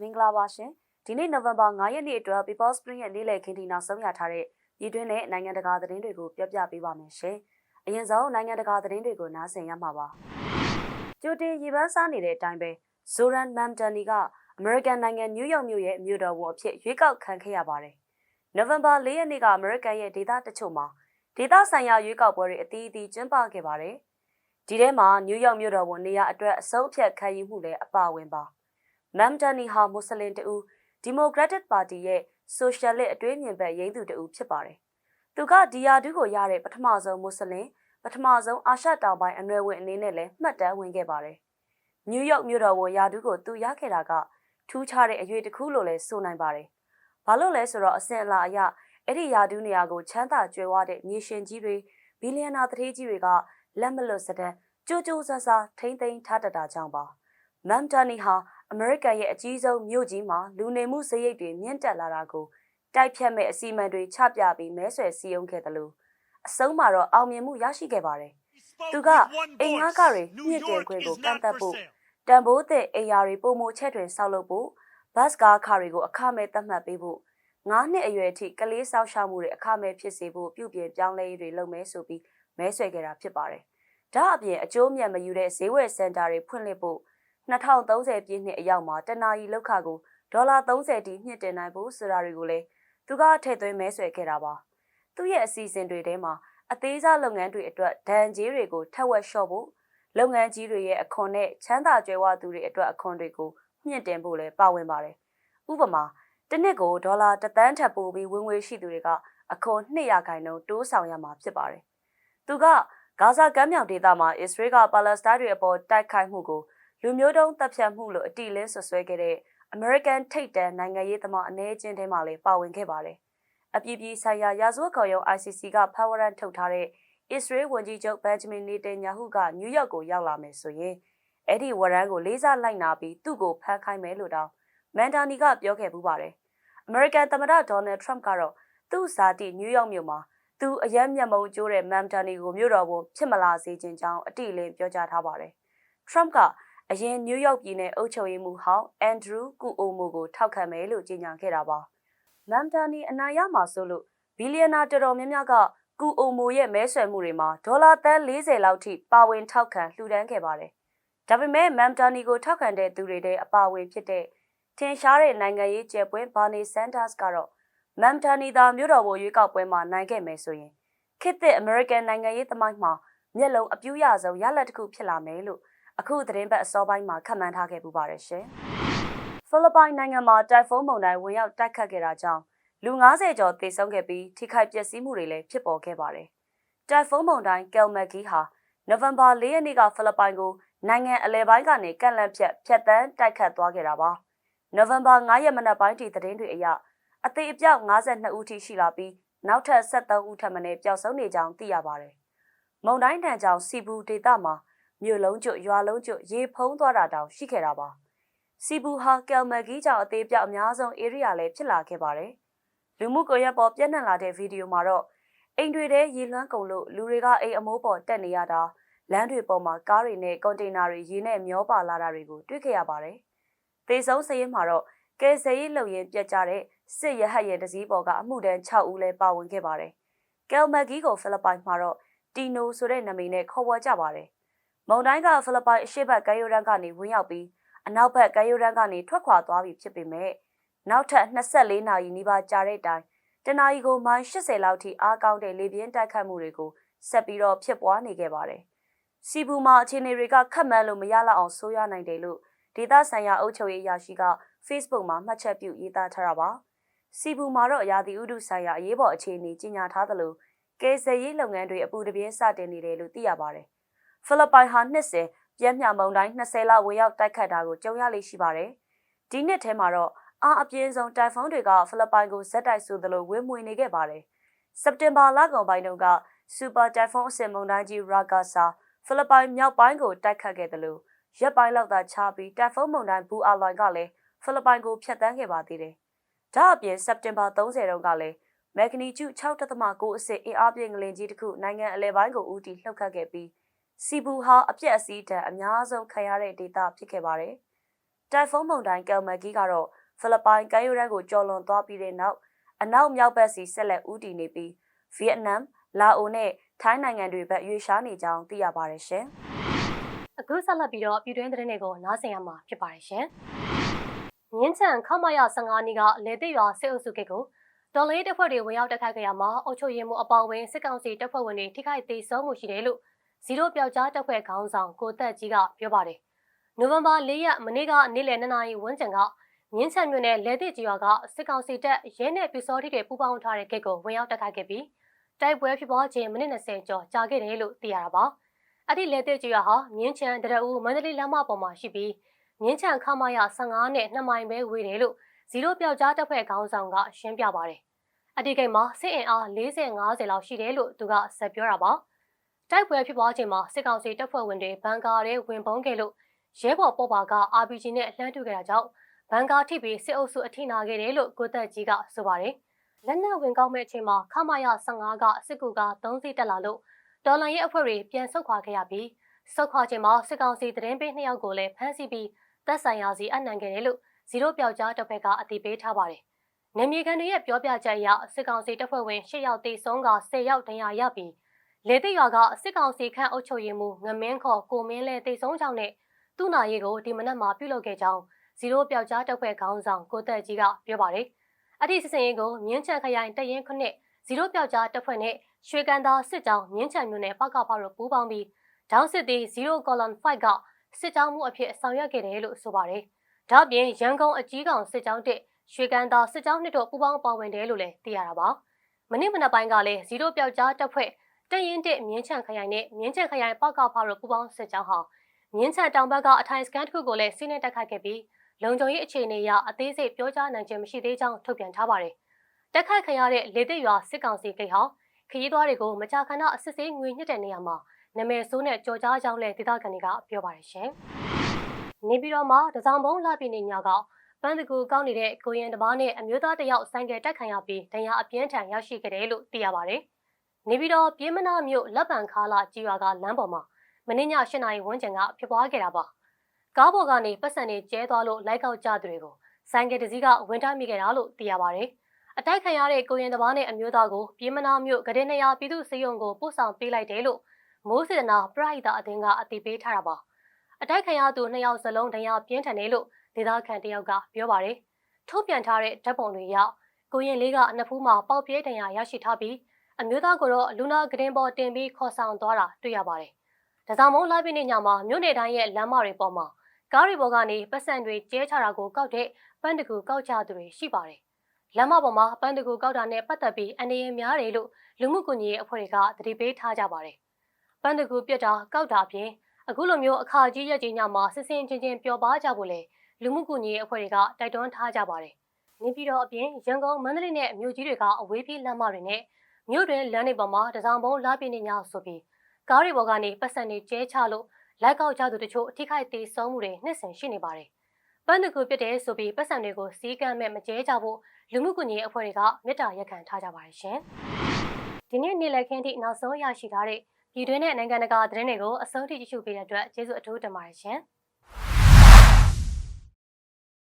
မင်္ဂလာပါရှင်ဒီနေ့နိုဝင်ဘာ9ရက်နေ့အတွက် People Spring ရဲ့နေ့လည်ခင်းဒီနောက်ဆုံးရထားတဲ့ပြည်တွင်းနဲ့နိုင်ငံတကာသတင်းတွေကိုပြောပြပေးပါမယ်ရှင်အရင်ဆုံးနိုင်ငံတကာသတင်းတွေကိုနားဆင်ရမှာပါကြိုတင်ရေပန်းစားနေတဲ့အတိုင်းပဲ Zoran Mamdani ကအမေရိကန်နိုင်ငံနယူးယောက်မြို့ရဲ့မြို့တော်ဝန်အဖြစ်ရွေးကောက်ခံခဲ့ရပါတယ်နိုဝင်ဘာ4ရက်နေ့ကအမေရိကန်ရဲ့ဒေသတချို့မှာဒေသဆိုင်ရာရွေးကောက်ပွဲတွေအသီးသီးကျင်းပခဲ့ပါတယ်ဒီထဲမှာနယူးယောက်မြို့တော်ဝန်နေရာအတွက်အဆုံးအဖြတ်ခံယူမှုလည်းအပါအဝင်ပါ မမ်ဒနီဟာမွတ်စလင်တူဒီမိုကရက်တစ်ပါတီရဲ့ဆိုရှယ်လစ်အတွေးမြင်ဘက်ရင်းသူတူဖြစ်ပါတယ်။သူကဒီယာဒူးကိုရတဲ့ပထမဆုံးမွတ်စလင်ပထမဆုံးအာရှတောင်ပိုင်းအနွယ်ဝင်အနေနဲ့လည်းမှတ်တမ်းဝင်ခဲ့ပါတယ်။နယူးယောက်မြို့တော်ဝန်ယာဒူးကိုသူရခဲ့တာကထူးခြားတဲ့အရွေတစ်ခုလို့လည်းဆိုနိုင်ပါတယ်။ဘာလို့လဲဆိုတော့အစင်အလာအရအဲ့ဒီယာဒူးနေရာကိုချမ်းသာကြွယ်ဝတဲ့မြေရှင်ကြီးတွေဘီလီယံနာတထေးကြီးတွေကလက်မလွတ်စတဲ့ကြိုးကြိုးဆဆထိမ့်သိမ်းထားတတ်တာကြောင့်ပါ။မမ်တာနီဟာ အမေရိကန်ရဲ့အကြီးဆုံးမြို့ကြီးမှာလူနေမှုစရိတ်တွေမြင့်တက်လာတာကိုတိုက်ဖြတ်မဲ့အစီအမံတွေချပြပြီးမဲဆွယ်စည်းရုံးခဲ့တယ်လို့အဆုံးမှာတော့အောင်မြင်မှုရရှိခဲ့ပါတယ်။သူကအိမ်ငါးကတွေမြင့်တင်ခွင့်ကိုကန့်သက်ဖို့တန်ဖိုးတဲ့အိမ်ယာတွေပုံမချက်တွင်ဆောက်လုပ်ဖို့ဘတ်ကားခါတွေကိုအခမဲ့သတ်မှတ်ပေးဖို့ငါးနှစ်အရွယ်အထိကလေးဆောက်ရှောက်မှုတွေအခမဲ့ဖြစ်စေဖို့ပြုပြင်ပြောင်းလဲရေးတွေလုပ်မယ်ဆိုပြီးမဲဆွယ်ခဲ့တာဖြစ်ပါတယ်။ဒါအပြင်အကျိုးမြတ်မယူတဲ့ဈေးဝယ်စင်တာတွေဖွင့်လှစ်ဖို့ 2030ပြည့်နှစ်အရောက်မှာတနာရီလောက်ခကိုဒေါ်လာ30တိမြင့်တင်နိုင်ဖို့ဆိုတာတွေကိုလည်းသူကထည့်သွင်းမဲဆွယ်ခဲ့တာပါသူ့ရဲ့အစီအစဉ်တွေထဲမှာအသေးစားလုပ်ငန်းတွေအတွက်ဒဏ်ကြေးတွေကိုထက်ဝက်လျှော့ဖို့လုပ်ငန်းကြီးတွေရဲ့အခွန်နဲ့ချမ်းသာကြွယ်ဝသူတွေအတွက်အခွန်တွေကိုမြင့်တင်ဖို့လည်းပါဝင်ပါတယ်ဥပမာတစ်နှစ်ကိုဒေါ်လာတသန်းထပ်ပိုးပြီးဝင်ငွေရှိသူတွေကအခွန်200ခိုင်နှုန်းတိုးဆောင်ရမှာဖြစ်ပါတယ်သူကဂါဇာကမ်းမြောင်ဒေသမှာအစ္စရေးကပါလက်စတိုင်းတွေအပေါ်တိုက်ခိုက်မှုကို လူမျိုးတုံးတပ်ဖြတ်မှုလို့အတိလင်းဆွဆွဲခဲ့တဲ့ American ထိပ်တန်းနိုင်ငံရေးသမားအနေချင်းထဲမှာလည်းပါဝင်ခဲ့ပါတယ်။အပြည်ပြည်ဆိုင်ရာရာဇဝတ်ကောင်ရုံး ICC ကဖဝရန်ထုတ်ထားတဲ့ Israel ဝန်ကြီးချုပ် Benjamin Netanyahu ကနယူးယောက်ကိုရောက်လာမယ်ဆိုရင်အဲ့ဒီဝရန်ကိုလေးစားလိုက်နာပြီးသူ့ကိုဖမ်းခိုင်းမယ်လို့တောင်မန်ဒါနီကပြောခဲ့ပူပါတယ်။ American သမ္မတ Donald Trump ကတော့သူ့ဇာတိနယူးယောက်မြို့မှာသူအယမ်းမျက်မှောက်ကျိုးတဲ့မန်ဒါနီကိုမြို့တော်ဝန်ဖြစ်မလာစေခြင်းကြောင်းအတိအလင်းပြောကြားထားပါတယ်။ Trump က အရင်နယူးယောက်ပြည်နယ်အုပ်ချုပ်ရေးမှူးဟောင်းအန်ဒရူးကူအိုမိုကိုထောက်ခံမယ်လို့ကြေညာခဲ့တာပါ။မမ်တာနီအနာရမှာဆိုလို့ဘီလီယံနာတော်တော်များများကကူအိုမိုရဲ့မဲဆွယ်မှုတွေမှာဒေါ်လာသန်း40လောက်ထိပါဝင်ထောက်ခံလှူဒန်းခဲ့ပါတယ်။ဒါပေမဲ့မမ်တာနီကိုထောက်ခံတဲ့သူတွေတဲ့အပါအဝင်ဖြစ်တဲ့ထင်ရှားတဲ့နိုင်ငံရေးကျယ်ပွင့်ဘာနီဆန်ဒါစ်ကတော့မမ်တာနီသာမြို့တော်ဝန်ရွေးကောက်ပွဲမှာနိုင်ခဲ့မယ်ဆိုရင်ခေတ်သစ်အမေရိကန်နိုင်ငံရေးသမိုင်းမှာမျက်လုံးအပြူးရဆုံးရလဒ်တစ်ခုဖြစ်လာမယ်လို့ အခုသတင်းပတ်အစောပိုင်းမှာခန့်မှန်းထားခဲ့ပူပါတယ်ရှင်။ဖိလစ်ပိုင်နိုင်ငံမှာတိုင်ဖုန်းမုန်တိုင်းဝင်ရောက်တိုက်ခတ်ခဲ့တာကြောင့်လူ90ကျော်သေဆုံးခဲ့ပြီးထိခိုက်ပျက်စီးမှုတွေလည်းဖြစ်ပေါ်ခဲ့ပါတယ်။တိုင်ဖုန်းမုန်တိုင်းကယ်မက်ဂီဟာနိုဝင်ဘာ၄ရက်နေ့ကဖိလစ်ပိုင်ကိုနိုင်ငံအလဲပိုင်းကနေကန့်လန့်ဖြတ်ဖြတ်တန်းတိုက်ခတ်သွားခဲ့တာပါ။နိုဝင်ဘာ9ရက်မနက်ပိုင်းထိသတင်းတွေအရအသေးအပြောက်52ဦးထိရှိလာပြီးနောက်ထပ်73ဦးထပ်မံပျောက်ဆုံးနေကြောင်းသိရပါတယ်။မုန်တိုင်းတန်ကြောင့်စီဘူဒေသမှာ မြို့လုံးကျွတ်ရွာလုံးကျွတ်ရေဖုံးသွားတာတောင်ရှိခဲ့တာပါစီဘူဟာကယ်မဂီကြောင့်အသေးပြောက်အများဆုံး area လည်းဖြစ်လာခဲ့ပါတယ်လူမှုကွန်ရက်ပေါ်ပြန့်နှံ့လာတဲ့ဗီဒီယိုမှာတော့အိမ်တွေထဲရေလွှမ်းကုန်လို့လူတွေကအိမ်အမိုးပေါ်တက်နေရတာလမ်းတွေပေါ်မှာကားတွေနဲ့ကွန်တိန်နာတွေရေနဲ့မျောပါလာတာတွေကိုတွေ့ခဲ့ရပါတယ်သေဆုံးစရင်မှာတော့ကယ်ဆယ်ရေးလုပ်ရင်းပြတ်ကြတဲ့စစ်ရဟတ်ရဲ့တစည်းပေါ်ကအမှုတန်း6ဦးလည်းပါဝင်ခဲ့ပါတယ်ကယ်မဂီကိုဖိလစ်ပိုင်မှာတော့တီနိုဆိုတဲ့နာမည်နဲ့ခေါ်ဝေါ်ကြပါတယ် မုန်တိုင်းကဖိလစ်ပိုင်အရှေ့ဘက်ကမ်းရိုးတန်းကနေဝင်ရောက်ပြီးအနောက်ဘက်ကမ်းရိုးတန်းကနေထွက်ခွာသွားပြီဖြစ်ပေမဲ့နောက်ထပ်24နာရီနီးပါးကြာတဲ့အတိုင်းတနအီကိုမိုင်80လောက်ထိအားကောင်းတဲ့လေပြင်းတိုက်ခတ်မှုတွေကိုဆက်ပြီးတော့ဖြစ်ပွားနေခဲ့ပါတယ်။စီဘူမှာအခြေအနေတွေကခက်မှန်းလို့မရလောက်အောင်ဆိုးရနိုင်တယ်လို့ဒေသဆိုင်ရာအုပ်ချုပ်ရေးအရာရှိက Facebook မှာမှတ်ချက်ပြုရေးသားထားတာပါ။စီဘူမှာတော့ရာသီဥတုဆိုင်ရာအရေးပေါ်အခြေအနေကြီးညာထားသလိုကယ်ဆယ်ရေးလုပ်ငန်းတွေအပူတပြင်းစတင်နေတယ်လို့သိရပါတယ် ဖိလစ်ပိုင်ဟာနှစ်စဉ်ပြင်းပြမုန်တိုင်း20လောက်ဝင်ရောက်တိုက်ခတ်တာကိုကြုံရလိမ့်ရှိပါတယ်။ဒီနှစ်ထဲမှာတော့အားအပြင်းဆုံးတိုင်ဖုန်းတွေကဖိလစ်ပိုင်ကိုဇက်တိုက်ဆိုသလိုဝင်းမွေနေခဲ့ပါတယ်။စက်တင်ဘာလကုန်ပိုင်းတုန်းကစူပါတိုင်ဖုန်းအစင်မုန်တိုင်းကြီးရာဂါဆာဖိလစ်ပိုင်မြောက်ပိုင်းကိုတိုက်ခတ်ခဲ့တယ်လို့ရက်ပိုင်းလောက်သာချပြီးတိုင်ဖုန်းမုန်တိုင်းဘူအာလွိုင်ကလည်းဖိလစ်ပိုင်ကိုဖျက်ဆီးခဲ့ပါသေးတယ်။ဒါအပြင်စက်တင်ဘာ30တုန်းကလည်းမက်ဂနီကျူ6.9အဆင့်အင်အားပြင်းငလင်ကြီးတစ်ခုနိုင်ငံအလဲပိုင်းကိုဦးတည်လှုပ်ခတ်ခဲ့ပြီး စီဘူဟာအပြက်အစည်းတံအများဆုံးခံရတဲ့ဒေသဖြစ်ခဲ့ပါတယ်တိုင်ဖုန်းမုန်တိုင်းကယ်မဂီကတော့ဖိလစ်ပိုင်ကမ်းရိုးတန်းကိုကျော်လွန်သွားပြီးတဲ့နောက်အနောက်မြောက်ဘက်စီဆက်လက်ဦးတည်နေပြီးဗီယက်နမ်လာအိုနဲ့ထိုင်းနိုင်ငံတွေဘက်ရွေ့ရှားနေကြောင်းသိရပါတယ်ရှင်။အခုဆက်လက်ပြီးတော့ပြည်တွင်းသတင်းတွေကိုနားဆင်ရမှာဖြစ်ပါတယ်ရှင်။မြင်းချံခမရ15နီးကလေသိရွာစစ်အုပ်စုကိတ်ကိုတော်လေးတပ်ဖွဲ့တွေဝင်ရောက်တိုက်ခိုက်ကြရမှာအုပ်ချုပ်ရေးမှူးအပေါင်းဝင်စစ်ကောင်စီတပ်ဖွဲ့ဝင်တွေထိခိုက်သေးဆုံးမှုရှိတယ်လို့ ဇီရိုပြောက်ကြားတပ်ဖွဲ့ခေါင်းဆောင်ကိုသက်ကြီးကပြောပါတယ်။နိုဝင်ဘာ၄ရက်မနေ့ကနေ့လယ်2နာရီဝန်းကျင်ကမြင်းချံမြို့နယ်လေသိကြီးရွာကစစ်ကောင်စီတပ်ရဲနဲ့ပြူစောတိတွေပူးပေါင်းထားတဲ့ကိတ်ကိုဝင်ရောက်တိုက်ခိုက်ခဲ့ပြီးတိုက်ပွဲဖြစ်ပွားခြင်းမိနစ်20ကျော်ကြာခဲ့တယ်လို့သိရတာပါ။အဲ့ဒီလေတဲ့ကျွာဟာမြင်းချံတရဦးမန္တလေးလမ်းမပေါ်မှာရှိပြီးမြင်းချံခမရ15နဲ့2မိုင်ပဲဝေးတယ်လို့ဇီရိုပြောက်ကြားတပ်ဖွဲ့ခေါင်းဆောင်ကရှင်းပြပါတယ်။အဒီကိတ်မှာစစ်အင်အား40 50လောက်ရှိတယ်လို့သူကဆက်ပြောတာပါ။ တိုက်ပွဲဖြစ်ပွားချိန်မှာစစ်ကောင်စီတပ်ဖွဲ့ဝင်တွေဘန်ကာရဲဝင်ပုန်းခဲ့လို့ရဲဘော်ပေါ်ပါက RPG နဲ့လှမ်းထုခဲ့တာကြောင့်ဘန်ကာထိပြီးစစ်အုပ်စုအထိနာခဲ့တယ်လို့ကိုသက်ကြီးကဆိုပါတယ်။လက်နက်ဝင်ကောက်မဲ့အချိန်မှာခမရ15ကစစ်ကူက3စီးတက်လာလို့တော်လန်ရဲ့အဖွဲ့တွေပြန်ဆုတ်ခွာခဲ့ရပြီးဆုတ်ခွာချိန်မှာစစ်ကောင်စီသတင်းပေးနှစ်ယောက်ကိုလည်းဖမ်းဆီးပြီးတပ်ဆိုင်ရာစီအနှံခဲ့တယ်လို့ဇီရိုပြောက်ကြားတပ်ဖွဲ့ကအသိပေးထားပါတယ်။နေမြေကန်တွေရဲ့ပြောပြချက်အရစစ်ကောင်စီတပ်ဖွဲ့ဝင်၈ယောက်တေဆုံးက10ယောက်ဒဏ်ရာရပြီး လေသိရွာကစစ်ကောင်စီခန့်အုပ်ချုပ်ရေးမှူးငမင်းခေါ်ကိုမင်းလဲတေဆုံးကြောင်းနဲ့သူ့နာရေးကိုဒီမနက်မှာပြုလုပ်ခဲ့ကြောင်းဇီရိုပြောက်ကြားတပ်ဖွဲ့ခေါင်းဆောင်ကိုသက်ကြီးကပြောပါတယ်။အဲ့ဒီစစ်စင်ရေးကိုမြင်းချံခရိုင်တရင်ခုနှစ်ဇီရိုပြောက်ကြားတပ်ဖွဲ့နဲ့ရွှေကန်သာစစ်ကြောင်းမြင်းချံမြို့နယ်ပကဖတို့ပူးပေါင်းပြီးဒေါင်းစစ်သည်0 column 5ကစစ်ကြောင်းမှုအဖြစ်ဆောင်ရွက်ခဲ့တယ်လို့ဆိုပါတယ်။ဒါ့အပြင်ရန်ကုန်အကြီးကောင်စစ်ကြောင်းတစ်ရွှေကန်သာစစ်ကြောင်းနှစ်တို့ပူးပေါင်းပါဝင်တယ်လို့လည်းသိရတာပါ။မနေ့မနက်ပိုင်းကလည်းဇီရိုပြောက်ကြားတပ်ဖွဲ့ တရင်တစ်မြင်းချံခရိုင်နဲ့မြင်းချံခရိုင်ပကဖတို့ပူးပေါင်းစစ်ကြောင်းဟာမြင်းချံတောင်ဘက်ကအထိုင်စကန်တစ်ခုကိုလည်းစီးနှင်းတက်ခတ်ခဲ့ပြီးလုံခြုံရေးအခြေအနေအရအသေးစိတ်ပြောကြားနိုင်ခြင်းမရှိသေးကြောင်းထုတ်ပြန်ထားပါတယ်။တက်ခတ်ခံရတဲ့လေသိရွာစစ်ကောင်စီကိတ်ဟာခရီးသွားတွေကိုမကြာခဏအစစ်ဆေးငွေညှစ်တဲ့နေရာမှာနာမည်ဆိုးနဲ့ကြော်ကြားကြောင်းလည်းဒေသခံတွေကပြောပါတယ်ရှင်။နေပြည်တော်မှာတစောင်းဘုံလာပြည်နေညကပန်းတကူကောက်နေတဲ့ကိုရင်တပားနဲ့အမျိုးသားတယောက်ဆိုင်ကယ်တက်ခံရပြီးဒဏ်ရာအပြင်းထန်ရောက်ရှိခဲ့တယ်လို့သိရပါတယ်။ နေပြည်တော်ပြည်မနာမြို့လက်ပံခါလာကြီးရွာကလမ်းပေါ်မှာမင်းည၈နာရီဝန်းကျင်ကဖြစ်ပွားခဲ့တာပါ။ကားပေါ်ကနေပတ်စံတွေကျဲသွားလို့လိုက်ကောက်ကြသူတွေကိုဆိုင်ကယ်တစ်စီးကဝင်ထားမိခဲ့တာလို့သိရပါတယ်။အတိုက်ခံရတဲ့ကိုရင်တပားနဲ့အမျိုးသားကိုပြည်မနာမြို့ကတဲ့နေရာပြည်သူစေယုံကိုပို့ဆောင်ပေးလိုက်တယ်လို့မိုးစေတနာပရိဟိတအသင်းကအသိပေးထားတာပါအတိုက်ခံရသူနှစ်ယောက်စလုံးဒဏ်ရာပြင်းထန်တယ်လို့ဒေသခံတယောက်ကပြောပါတယ်ထုတ်ပြန်ထားတဲ့ဓာတ်ပုံတွေအရကိုရင်လေးကအနှစ်ဖူးမှာပေါက်ပြဲဒဏ်ရာရရှိထားပြီး အမျိုးသားကတော့လူနာဂရင်ပေါ်တင်ပြီးခေါ်ဆောင်သွားတာတွေ့ရပါတယ်ဒါကြောင့်မို့လာပြည့်နေ့ညမှာမြို့နယ်တိုင်းရဲ့လမ်းမတွေပေါ်မှာကားတွေပေါ်ကနေပတ်စံတွေကျဲချတာကိုကောက်တဲ့ပန်းတကူကောက်ကြသူတွေရှိပါတယ်လမ်းမပေါ်မှာပန်းတကူကောက်တာနဲ့ပတ်သက်ပြီးအနေရများတယ်လို့လူမှုကွန်ရက်အဖွဲ့တွေကသတိပေးထားကြပါတယ်။ပန်းတကူပြက်တာကောက်တာအပြင်အခုလိုမျိုးအခါကြီးရက်ကြီးညမှာစစ်စင်ချင်းချင်းပျော်ပါကြဖို့လေလူမှုကွန်ရက်အဖွဲ့တွေကတိုက်တွန်းထားကြပါတယ်။နေပြည်တော်အပြင်ရန်ကုန်မန္တလေးနဲ့မြို့ကြီးတွေကအဝေးပြေးလမ်းမတွေနဲ့ မြို့တွင်လမ်းတွေပေါ်မှာတစောင်းပုံးလာပြင်းနေညဆိုပြီးကားတွေပေါ်ကနေပတ်စံတွေကျဲချလို့လိုက်ကောက်ကြသူတချို့အထိခိုက်သေးဆုံးမှုတွေနှစ်ဆင်ရှိနေပါတယ်။ပန်းတကူပြစ်တယ်ဆိုပြီးပတ်စံတွေကိုစီးကမ်းမဲ့မကျဲကြဖို့လူမှုကွန်ရက်အဖွဲ့တွေကမေတ္တာရက်ခံထားကြပါတယ်ရှင်။ဒီနေ့နေ့လည်ခင်းထိနောက်ဆုံးရရှိထားတဲ့ပြည်တွင်းနဲ့နိုင်ငံတကာသတင်းတွေကိုအဆုံးထိကြည့်ရှုပေးတဲ့အတွက်ကျေးဇူးအထူးတင်ပါတယ်ရှင်။